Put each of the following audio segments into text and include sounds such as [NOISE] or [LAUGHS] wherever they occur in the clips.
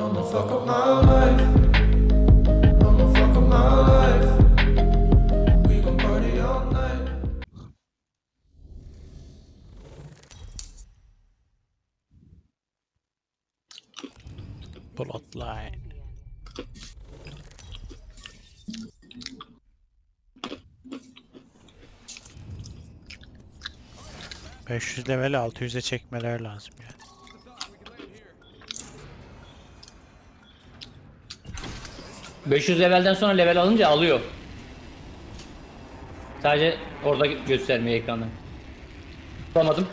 I'ma fuck up my life. I'ma fuck up my life. We gon' party all night. Plotline. ...500 level 600'e çekmeler lazım ya. Hı. 500 levelden sonra level alınca alıyor. Sadece orada göstermiyor ekranda. Bulamadım.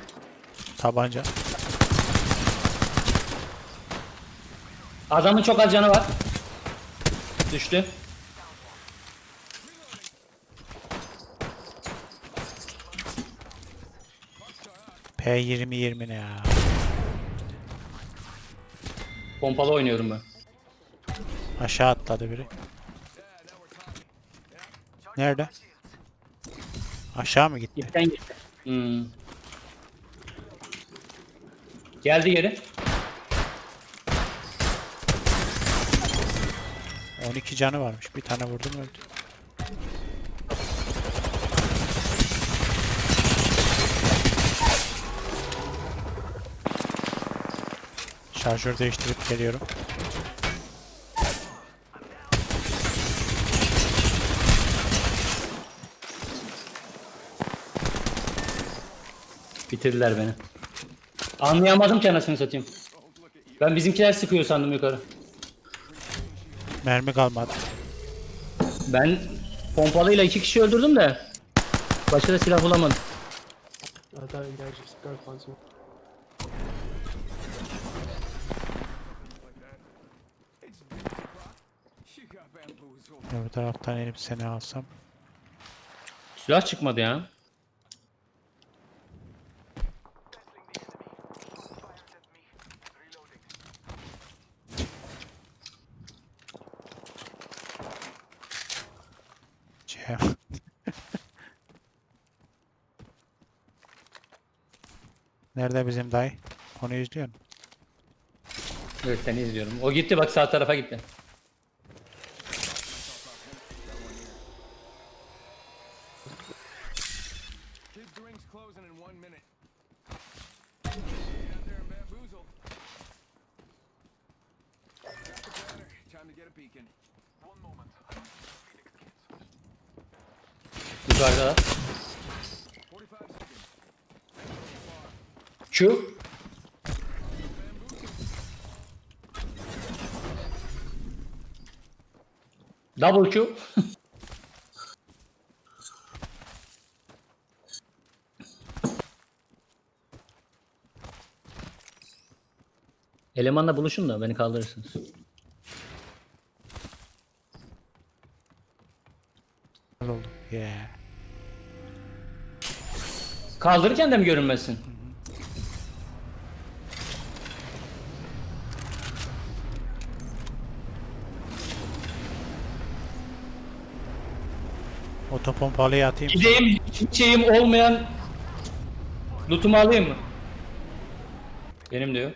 Tabanca. Adamın çok az canı var. Düştü. P20-20 ne ya? Pompalı oynuyorum ben. Aşağı atladı biri. Nerede? Aşağı mı gitti? İpten gitti. Hmm. Geldi geri. 12 canı varmış. Bir tane vurdum öldü. Şarjör değiştirip geliyorum. Bitirdiler beni. Anlayamadım ki anasını satayım. Ben bizimkiler sıkıyor sandım yukarı. Mermi kalmadı. Ben pompalıyla iki kişi öldürdüm de başka da silah bulamadım. Go find some. Öbür taraftan inip seni alsam. Silah çıkmadı ya. Nerede bizim dayı? Onu izliyor musun? Evet seni izliyorum. O gitti bak sağ tarafa gitti. Kids Q. Double Q. [LAUGHS] Elemanla buluşun da beni kaldırırsınız. Oldu? Yeah. Kaldırırken de mi görünmesin? Otopompalıyı atayım. Gideyim hiçbir şeyim olmayan lootumu alayım mı? Benim diyor.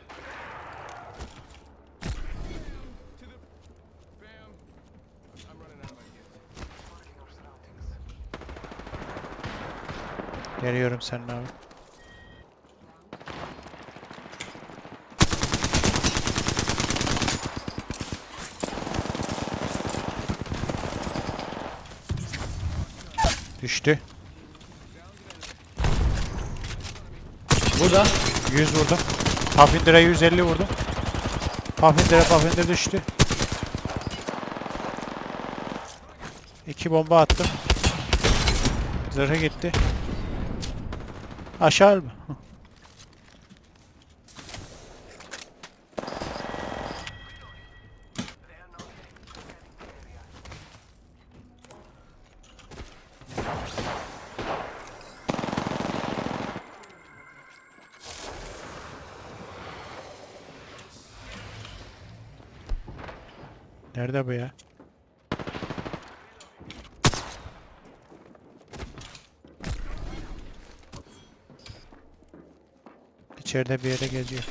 Geliyorum senin abi. Düştü. Burada. 100 vurdum. Pafindire 150 vurdum. Pafindire Pafindire düştü. İki bomba attım. Zırhı gitti. Aşağı mı? Nerede bu ya? İçeride bir yere geziyor.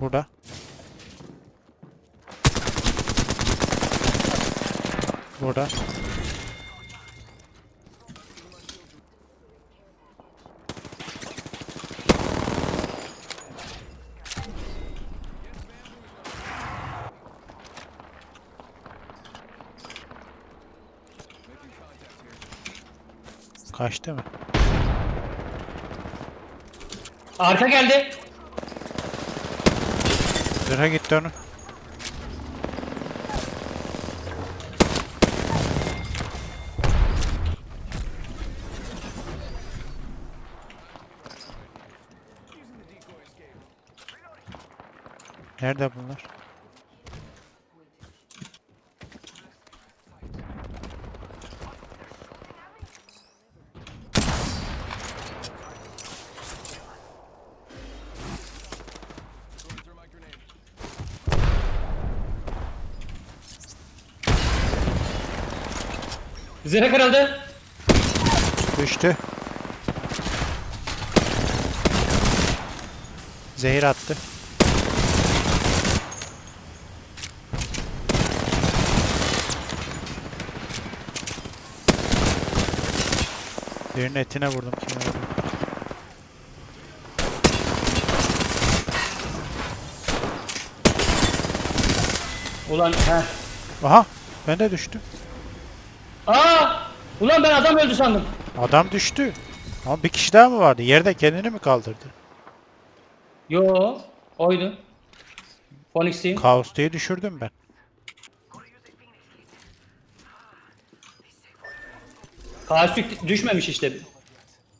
Burada. Burada. Kaçtı mı? Arka geldi. Zırha gitti onu. Nerede bunlar? Zırhı kırıldı. Düştü. Zehir attı. Birinin etine vurdum. Kime vurdum? Ulan he. Aha! Ben de düştüm. Aa! Ulan ben adam öldü sandım. Adam düştü. Ama bir kişi daha mı vardı? Yerde kendini mi kaldırdı? Yo, oydu. Phoenix'teyim. Kaos diye düşürdüm ben. Kaçtık düşmemiş işte.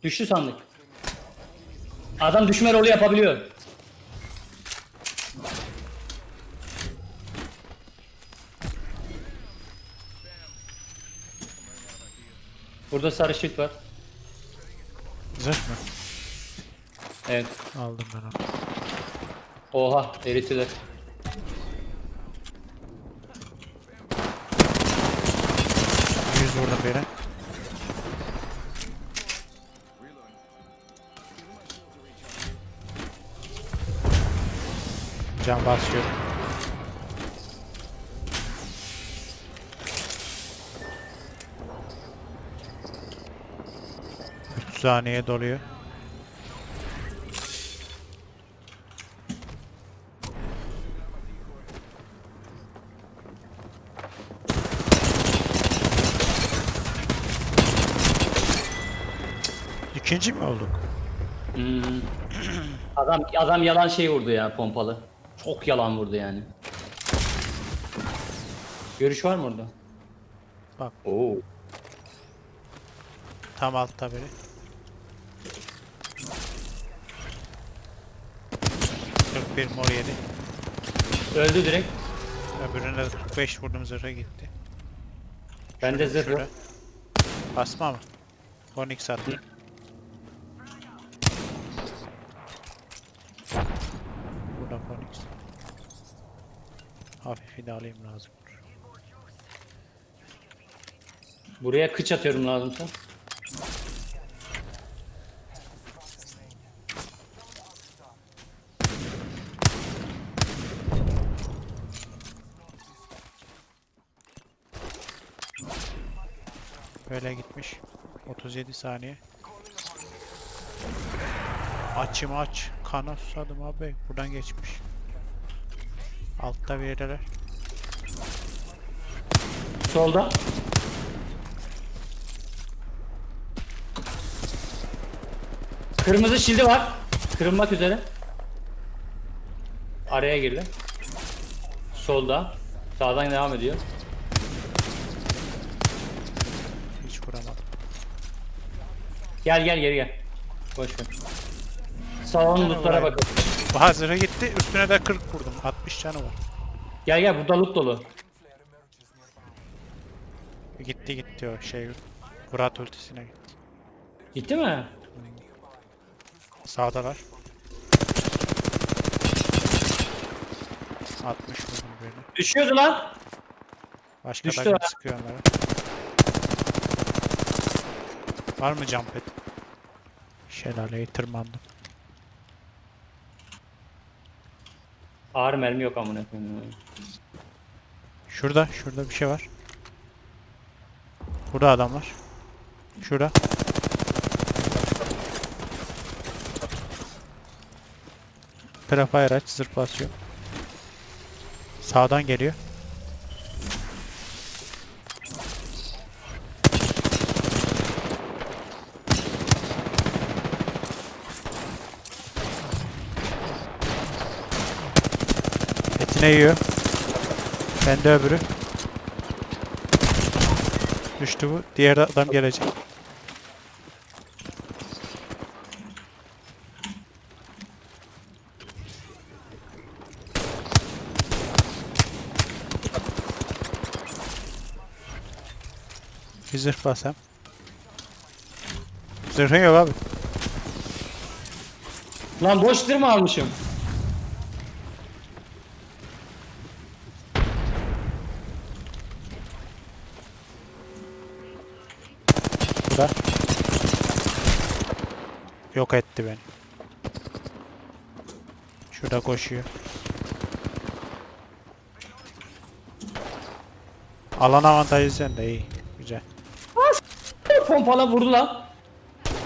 Düştü sandık. Adam düşme rolü yapabiliyor. Burada sarı şık var. Zırh mı? Evet. Aldım ben onu. Oha erittiler. Yüz vurdum biri. Can basıyor. Saniye doluyor. İkinci mi olduk? Hmm. [CLEARS THROAT] Adam adam yalan şey vurdu ya pompalı. Çok yalan vurdu yani. Görüş var mı orada? Bak. Oo. Tam altta biri. Kırk bir mor yedi. Öldü direkt. Öbürüne de 45 vurdum zırha gitti. Bende zırh yok. Basma mı? Onyx attı. Burada Onyx. Hafifi de alayım lazım. Buraya kıç atıyorum lazımsa. Böyle gitmiş. 37 saniye. Açım aç. Kana susadım abi. Buradan geçmiş. Altta bir yerler. Solda. Kırmızı şildi var. Kırılmak üzere. Araya girdi. Solda. Sağdan devam ediyor. Hiç vuramadım. Gel gel geri gel. Boş ver. Salonun lootlara bakın. Aha zırhı gitti. Üstüne de 40 vurdum. 60 canı var. Gel gel burada loot dolu. Gitti gitti o şey. Murat ultisine gitti. Gitti mi? Sağdalar. 60 vurdum böyle. Düşüyordu lan. Başka Düştü da ha. sıkıyor onlara. Var mı jump pad? Şelaleye tırmandım. Ağır mermi yok amına koyayım. Şurada, şurada bir şey var. Burada adamlar. Şurada. Prefire aç zırh basıyor. Sağdan geliyor. Etine yiyor. Bende öbürü. Düştü bu. Diğer adam gelecek. Bir zırh basam. Zırhın yok abi. Lan boş mı almışım? Burada. Yok etti beni. Şurada koşuyor. Alan avantajı sende iyi. Güzel. Pompala vurdu lan.